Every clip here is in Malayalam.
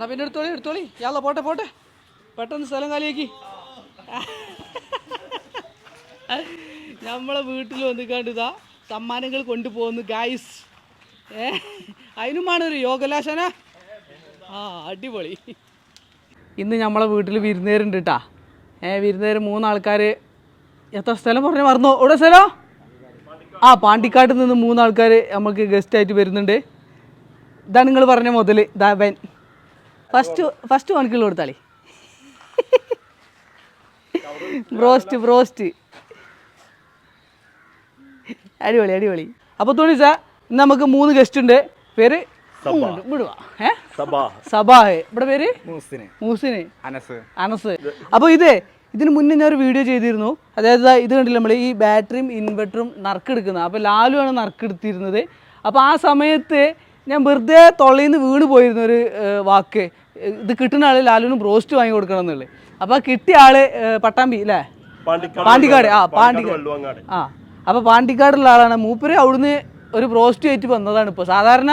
എന്നാ പിന്നെ എടുത്തോളി എടുത്തോളി. യാള പോട്ടെ പോട്ടെ. പെട്ടെന്ന് സ്ഥലം കാലിയാക്കി. നമ്മളെ വീട്ടിൽ വന്നിക്കാണ്ട് ഇതാ സമ്മാനങ്ങൾ കൊണ്ടുപോകുന്നു ഗായ്സ് ഏ അതിനുമാണ് ഒരു യോഗലാശന. ആ അടിപൊളി. ഇന്ന് നമ്മളെ വീട്ടിൽ വിരുന്നേരുണ്ട് കേട്ടാ ഏ വിരുന്നേര് മൂന്നാൾക്കാർ എത്ര സ്ഥലം പറഞ്ഞു മറന്നോ? എവിടെ സ്ഥലം? ആ പാണ്ടിക്കാട്ടിൽ നിന്ന് മൂന്നാൾക്കാർ നമുക്ക് ഗസ്റ്റായിട്ട് വരുന്നുണ്ട്. ഇതാണ് നിങ്ങൾ പറഞ്ഞ മുതൽ ഇതാ ബൻ ഫസ്റ്റ് വൺ കിലോ കൊടുത്താളി. ബ്രോസ്റ്റ് ബ്രോസ്റ്റ് അടിപൊളി അടിപൊളി. അപ്പോൾ തോണി സാ ഇന്ന് നമുക്ക് മൂന്ന് ഗസ്റ്റ് ഉണ്ട്. പേര് വിടുവാ ഏ? സബാ. സബാഹ് ഇവിടെ പേര്? മൂസിന്. മൂസിന്. അനസ്. അനസ്. അപ്പോൾ ഇതേ ഇതിന് മുന്നേ ഞാൻ ഒരു വീഡിയോ ചെയ്തിരുന്നു. അതായത് ഇത് കണ്ടില്ല നമ്മൾ ഈ ബാറ്ററിയും ഇൻവെർട്ടറും നറുക്കെടുക്കുന്നത് അപ്പോൾ ലാലുവാണ് നറുക്കെടുത്തിരുന്നത് അപ്പോൾ ആ സമയത്ത് ഞാൻ വെറുതെ തൊള്ളയിൽ നിന്ന് വീണ് പോയിരുന്നൊരു വാക്ക്. ഇത് കിട്ടുന്ന ആൾ ലാലുവിന് ബ്രോസ്റ്റ് വാങ്ങി കൊടുക്കണം എന്നുള്ളത് അപ്പോൾ കിട്ടിയ ആൾ പട്ടാമ്പി അല്ലേ പാണ്ടിക്കാട് ആ പാണ്ടിക്കാട് ആ അപ്പോൾ പാണ്ടിക്കാടുള്ള ആളാണ്. മൂപ്പര് അവിടുന്ന് ഒരു ബ്രോസ്റ്റ് ആയിട്ട് വന്നതാണ് ഇപ്പോൾ സാധാരണ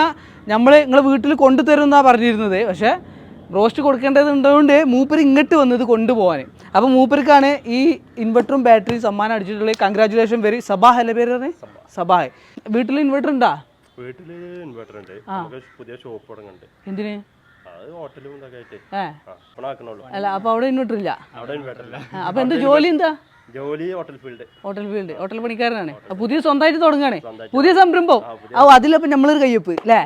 നമ്മൾ നിങ്ങളെ വീട്ടിൽ കൊണ്ടുതരുമെന്നാണ് പറഞ്ഞിരുന്നത്. പക്ഷേ ബ്രോസ്റ്റ് കൊടുക്കേണ്ടതുകൊണ്ട് മൂപ്പര് ഇങ്ങോട്ട് വന്നത് കൊണ്ടുപോകാൻ അപ്പോൾ മൂപ്പർക്കാണ് ഈ ഇൻവെർട്ടറും ബാറ്ററിയും സമ്മാനം അടിച്ചിട്ടുള്ളത്. കൺഗ്രാചുലേഷൻ വെരി സബാഹ് അല്ലേ പേര് സഭാ സബാഹ്. വീട്ടിൽ ഇൻവെർട്ടർ ഉണ്ടാ? വീട്ടിൽ ഇൻവെർട്ടർ ഉണ്ട്. പുതിയ ഷോപ്പ് തുടങ്ങുന്നുണ്ട്. എന്തിന്? അത് അല്ല അപ്പോൾ അവിടെ ഇൻവെർട്ടർ ഇല്ല അപ്പോൾ എന്ത് ജോലി എന്താ? ജോലി hotel field hotel field hotel പണിക്കാരനാണ്. പുതിയ സ്വന്തമായിട്ട് തുടങ്ങുകയാണ്. പുതിയ സംരംഭം. ഓ അതിലപ്പോ നമ്മളൊരു കയ്യൊപ്പ് അല്ലേ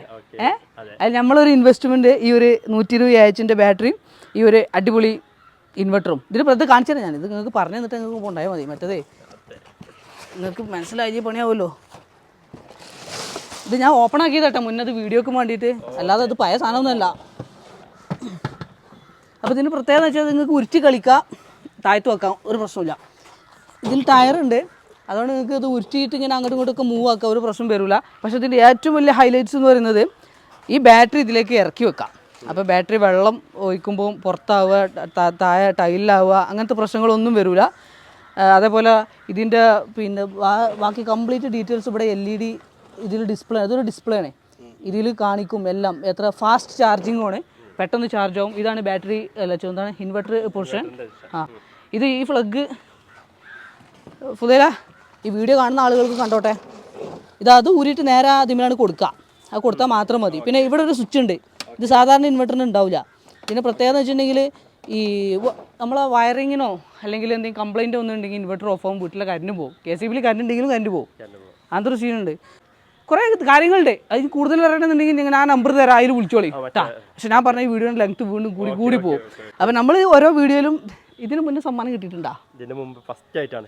ഏഹ് അതിൽ നമ്മളൊരു ഇൻവെസ്റ്റ്മെന്റ് ഈ ഒരു നൂറ്റി ഇരുപത് ആഴ്ചന്റെ ബാറ്ററിയും ഈ ഒരു അടിപൊളി ഇൻവെർട്ടറും ഇതിന് പ്രത്യേകം കാണിച്ചു തരാം ഞാൻ. ഇത് നിങ്ങൾക്ക് പറഞ്ഞു തന്നിട്ട് നിങ്ങൾക്ക് കൊണ്ടായാൽ മതി. മറ്റേതേ നിങ്ങൾക്ക് മനസ്സിലായി പണിയാവുമല്ലോ. ഇത് ഞാൻ ഓപ്പൺ ആക്കിയതട്ടെ. മുന്നത് വീഡിയോക്ക് വേണ്ടിയിട്ട്. അല്ലാതെ അത് പഴയ സാധനമൊന്നുമല്ല. അപ്പോൾ ഇതിന് പ്രത്യേകത വെച്ചാൽ നിങ്ങൾക്ക് ഉരുട്ടി കളിക്കാം. താഴ്ത്ത് വെക്കാം. ഒരു പ്രശ്നമില്ല ഇതിൽ ടയറുണ്ട് അതുകൊണ്ട് നിങ്ങൾക്ക് ഇത് ഉരുട്ടിയിട്ട് ഇങ്ങനെ അങ്ങോട്ടും ഇങ്ങോട്ടൊക്കെ മൂവ് ആക്കാം. ഒരു പ്രശ്നം വരില്ല പക്ഷേ ഇതിന്റെ ഏറ്റവും വലിയ ഹൈലൈറ്റ്സ് എന്ന് പറയുന്നത് ഈ ബാറ്ററി ഇതിലേക്ക് ഇറക്കി വെക്കാം. അപ്പോൾ ബാറ്ററി വെള്ളം ഒഴിക്കുമ്പോൾ പുറത്താവുക താഴെ ടൈലിലാവുക അങ്ങനത്തെ പ്രശ്നങ്ങളൊന്നും വരില്ല അതേപോലെ ഇതിന്റെ പിന്നെ ബാക്കി കംപ്ലീറ്റ് ഡീറ്റെയിൽസ് ഇവിടെ എൽ ഇ ഡി ഇതിൽ ഡിസ്പ്ലേ അതൊരു ഡിസ്പ്ലേ ആണ്. ഇതിൽ കാണിക്കും എല്ലാം. എത്ര ഫാസ്റ്റ് ചാർജിങ്ങും ആണ്. പെട്ടെന്ന് ചാർജ് ആവും. ഇതാണ് ബാറ്ററി അല്ല എന്താണ്? ഇൻവെർട്ടർ പോർഷൻ ആ. ഇത് ഈ ഫ്ലഗ് ഫുതേല ഈ വീഡിയോ കാണുന്ന ആളുകൾക്ക് കണ്ടോട്ടെ? ഇത് അത് ഊരിയിട്ട് നേരെ അതിമിലാണ് കൊടുക്കുക. അത് കൊടുത്താൽ മാത്രം മതി. പിന്നെ ഇവിടെ ഒരു സ്വിച്ച് ഉണ്ട്. ഇത് സാധാരണ ഇൻവെർട്ടറിന് ഉണ്ടാവില്ല. പിന്നെ പ്രത്യേകത എന്ന് വെച്ചിട്ടുണ്ടെങ്കിൽ ഈ നമ്മളെ വയറിങ്ങിനോ അല്ലെങ്കിൽ എന്തെങ്കിലും കംപ്ലൈന്റ് ഒന്നും ഉണ്ടെങ്കിൽ ഇൻവെർട്ടർ ഓഫ് ആകും വീട്ടിലെ കറണ്ട് പോകും കെ സി ബിയിൽ കറണ്ട് ഉണ്ടെങ്കിലും കറണ്ട് പോകും അങ്ങനത്തെ ഒരു സീനുണ്ട് കുറേ കാര്യങ്ങളുണ്ട് അതിന് കൂടുതൽ അറിയണമെന്നുണ്ടെങ്കിൽ നിങ്ങൾ ആ നമ്പർ തരാം. അതിൽ വിളിച്ചോളി. പക്ഷെ ഞാൻ പറഞ്ഞ ഈ വീഡിയോയുടെ ലെങ്ത് വീണ്ടും കൂടി കൂടി പോകും. അപ്പം നമ്മൾ ഓരോ വീഡിയോയിലും ഇതിന് മുന്നേ സമ്മാനം കിട്ടിയിട്ടുണ്ടോ? ഇതിന് മുമ്പ് ഫസ്റ്റ് ആയിട്ടാണ്.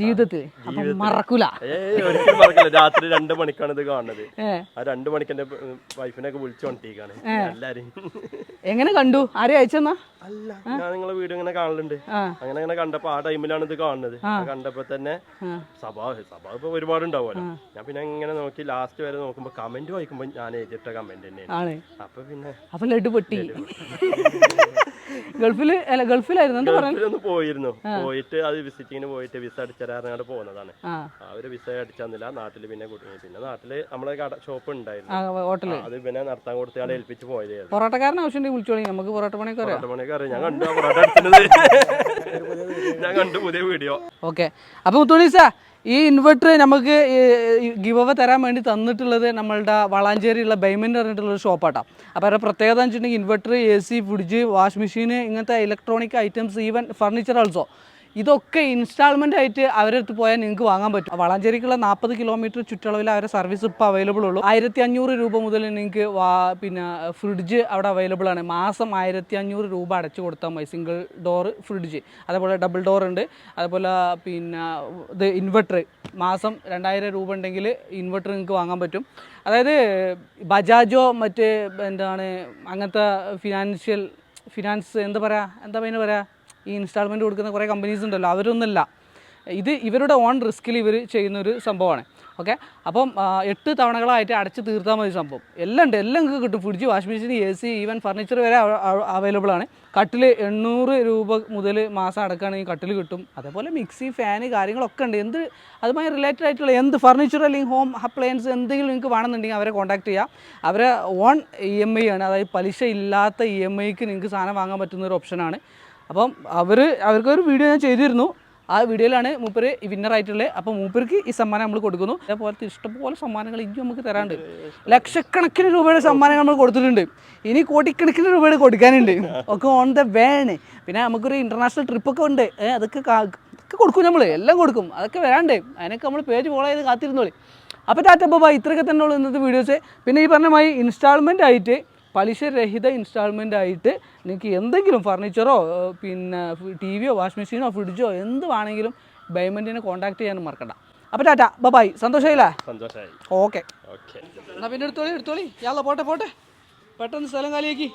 ജീവിതത്തിൽ. അപ്പം മറക്കൂല. ഏയ് ഒരിക്കലും മറക്കില്ല. രാത്രി രണ്ട് മണിക്കാണ് ഇത് കാണുന്നത്. ആ രണ്ട് മണിക്ക് എന്റെ വൈഫിനൊക്കെ വിളിച്ചു കൊണ്ടിരിക്കാണ് എല്ലാരും എങ്ങനെ കണ്ടു? ആരെയും അയച്ചെന്നാ അല്ല ഞാൻ നിങ്ങളെ വീട് ഇങ്ങനെ കാണലുണ്ട്. അങ്ങനെ അങ്ങനെ കണ്ടപ്പോ ആ ടൈമിലാണ് ഇത് കാണുന്നത്. കണ്ടപ്പോ തന്നെ സഭ സഭ ഇപ്പൊ ഒരുപാട് ഉണ്ടാവുമല്ലോ ഞാൻ പിന്നെ ഇങ്ങനെ നോക്കി ലാസ്റ്റ് വരെ നോക്കുമ്പോ കമന്റ് വായിക്കുമ്പോ ഞാൻ എഴുതിയിട്ട കമന്റ് തന്നെയാണ്. അപ്പൊ പിന്നെ അപ്പൊ ലഡു പൊട്ടി. ഗൾഫിൽ അല്ല ഗൾഫിലായിരുന്നു. ഗൾഫിലൊന്ന് പോയിരുന്നു. പോയിട്ട് അത് വിസിറ്റിങ്ങിന് പോയിട്ട് വിസ അടിച്ചറിയാണ്ട് പോകുന്നതാണ് ആ. അവർ വിസ അടിച്ചന്നില്ല. നാട്ടിൽ പിന്നെ കുടുങ്ങി പിന്നെ നാട്ടിൽ നമ്മളെ ഷോപ്പ് ഉണ്ടായിരുന്നു. ഹോട്ടൽ അത് പിന്നെ നടത്താൻ കൊടുത്ത് ആളെ ഏൽപ്പിച്ച് പോയതായിരുന്നു പൊറോട്ടക്കാരൻ ആവശ്യമുണ്ടെങ്കിൽ വിളിച്ചോളി. നമുക്ക് പൊറോട്ട പണിയൊക്കെ അറിയാം. പൊറോട്ട പണിയൊക്കെ അറിയാം. ഞാൻ കണ്ടു പൊറോട്ട അടിച്ചത് ഞാൻ കണ്ടു പുതിയ വീഡിയോ. ഓക്കെ. അപ്പോൾ മുത്തുണീസ ഈ ഇൻവെർട്ടർ നമുക്ക് ഗിവ് അവ തരാൻ വേണ്ടി തന്നിട്ടുള്ളത് നമ്മളുടെ വളാഞ്ചേരിയുള്ള ബൈമെന്റ് പറഞ്ഞിട്ടുള്ള ഒരു ഷോപ്പാട്ടോ അപ്പോൾ അവരുടെ പ്രത്യേകത എന്ന് വെച്ചിട്ടുണ്ടെങ്കിൽ inverter A C fridge wash machine ഇങ്ങനത്തെ electronic items even furniture also ഇതൊക്കെ ഇൻസ്റ്റാൾമെന്റ് ആയിട്ട് അവരുടെ അടുത്ത് പോയാൽ നിങ്ങൾക്ക് വാങ്ങാൻ പറ്റും. വളാഞ്ചേരിക്കുള്ള നാൽപ്പത് കിലോമീറ്റർ ചുറ്റളവിൽ അവരുടെ സർവീസ് ഇപ്പോൾ അവൈലബിൾ ഉള്ളൂ. ആയിരത്തി അഞ്ഞൂറ് രൂപ മുതൽ നിങ്ങൾക്ക് പിന്നെ ഫ്രിഡ്ജ് അവിടെ അവൈലബിൾ ആണ്. മാസം ആയിരത്തി അഞ്ഞൂറ് രൂപ അടച്ചു കൊടുത്താൽ മതി. സിംഗിൾ ഡോർ ഫ്രിഡ്ജ് അതേപോലെ ഡബിൾ ഡോർ ഉണ്ട്. അതേപോലെ പിന്നെ ഇത് ഇൻവെർട്ടർ മാസം രണ്ടായിരം രൂപ ഉണ്ടെങ്കിൽ ഇൻവെർട്ടർ നിങ്ങൾക്ക് വാങ്ങാൻ പറ്റും. അതായത് ബജാജോ മറ്റ് എന്താണ് അങ്ങനത്തെ ഫിനാൻഷ്യൽ ഫിനാൻസ് എന്താ പറയുക എന്താ പറയുക ഈ ഇൻസ്റ്റാൾമെന്റ് കൊടുക്കുന്ന കുറേ കമ്പനീസ് ഉണ്ടല്ലോ അവരൊന്നുമല്ല. ഇത് ഇവരുടെ ഓൺ റിസ്കിൽ ഇവർ ചെയ്യുന്ന ഒരു സംഭവമാണ്. ഓക്കെ അപ്പം എട്ട് തവണകളായിട്ട് അടച്ച് തീർത്താൽ മതി സംഭവം. എല്ലാം ഉണ്ട് എല്ലാം നിങ്ങൾക്ക് കിട്ടും. Fridge washing machine A C even furniture വരെ അവൈലബിൾ ആണ്. കട്ടിൽ എണ്ണൂറ് രൂപ മുതൽ മാസം അടക്കുകയാണെങ്കിൽ കട്ടിൽ കിട്ടും. അതേപോലെ മിക്സി ഫാന് കാര്യങ്ങളൊക്കെ ഉണ്ട്. എന്ത് അതുമായി റിലേറ്റഡ് ആയിട്ടുള്ള എന്ത് ഫർണിച്ചർ അല്ലെങ്കിൽ ഹോം അപ്ലയൻസ് എന്തെങ്കിലും നിങ്ങൾക്ക് വേണമെന്നുണ്ടെങ്കിൽ അവരെ കോൺടാക്ട് ചെയ്യാം. അവരെ ഓൺ ഇ എം ഐ ആണ്. അതായത് പലിശ ഇല്ലാത്ത ഇ എം ഐക്ക് നിങ്ങൾക്ക് സാധനം വാങ്ങാൻ പറ്റുന്ന ഒരു ഓപ്ഷനാണ് അപ്പം അവർ അവർക്കൊരു വീഡിയോ ഞാൻ ചെയ്തിരുന്നു. ആ വീഡിയോയിലാണ് മൂപ്പര് വിന്നർ ആയിട്ടുള്ളത് അപ്പോൾ മൂപ്പർക്ക് ഈ സമ്മാനം നമ്മൾ കൊടുക്കുന്നു. അതേപോലത്തെ ഇഷ്ടംപോലെ സമ്മാനങ്ങൾ ഇനി നമുക്ക് തരാണ്ട് ലക്ഷക്കണക്കിന് രൂപയുടെ സമ്മാനങ്ങൾ നമ്മൾ കൊടുത്തിട്ടുണ്ട്. ഇനി കോടിക്കണക്കിന് രൂപയുടെ കൊടുക്കാനുണ്ട്. ഒക്കെ ഓൺ ദ വേണ് പിന്നെ നമുക്കൊരു ഇന്റർനാഷണൽ ട്രിപ്പൊക്കെ ഉണ്ട്. അതൊക്കെ കൊടുക്കും നമ്മൾ എല്ലാം കൊടുക്കും. അതൊക്കെ വരാണ്ട്. അതിനൊക്കെ നമ്മൾ പേജ് ഫോളോ ചെയ്ത് കാത്തിരുന്നോളി. അപ്പോൾ ടാറ്റ ബൈ ഇത്രയൊക്കെ തന്നെ ഉള്ളൂ ഇന്നത്തെ വീഡിയോസ് പിന്നെ ഈ പറഞ്ഞ മാതിരി ഇൻസ്റ്റാൾമെന്റ് ആയിട്ട് പലിശരഹിത ഇൻസ്റ്റാൾമെന്റ് ആയിട്ട് നിങ്ങൾക്ക് എന്തെങ്കിലും ഫർണിച്ചറോ പിന്നെ ടി വിയോ വാഷിംഗ് മെഷീനോ ഫ്രിഡ്ജോ എന്ത് വേണമെങ്കിലും ബൈമെന്റിനെ കോൺടാക്ട് ചെയ്യാനും മറക്കണ്ട. അപ്പോൾ ടാറ്റ ബൈ സന്തോഷമായില്ലേ സന്തോഷമായി ഓക്കെ. ഓക്കെ. എന്നാൽ പിന്നെ എടുത്തോളി എടുത്തോളി. യാള പോട്ടെ പോട്ടെ. പെട്ടെന്ന് സ്ഥലം കാലിയാക്കി.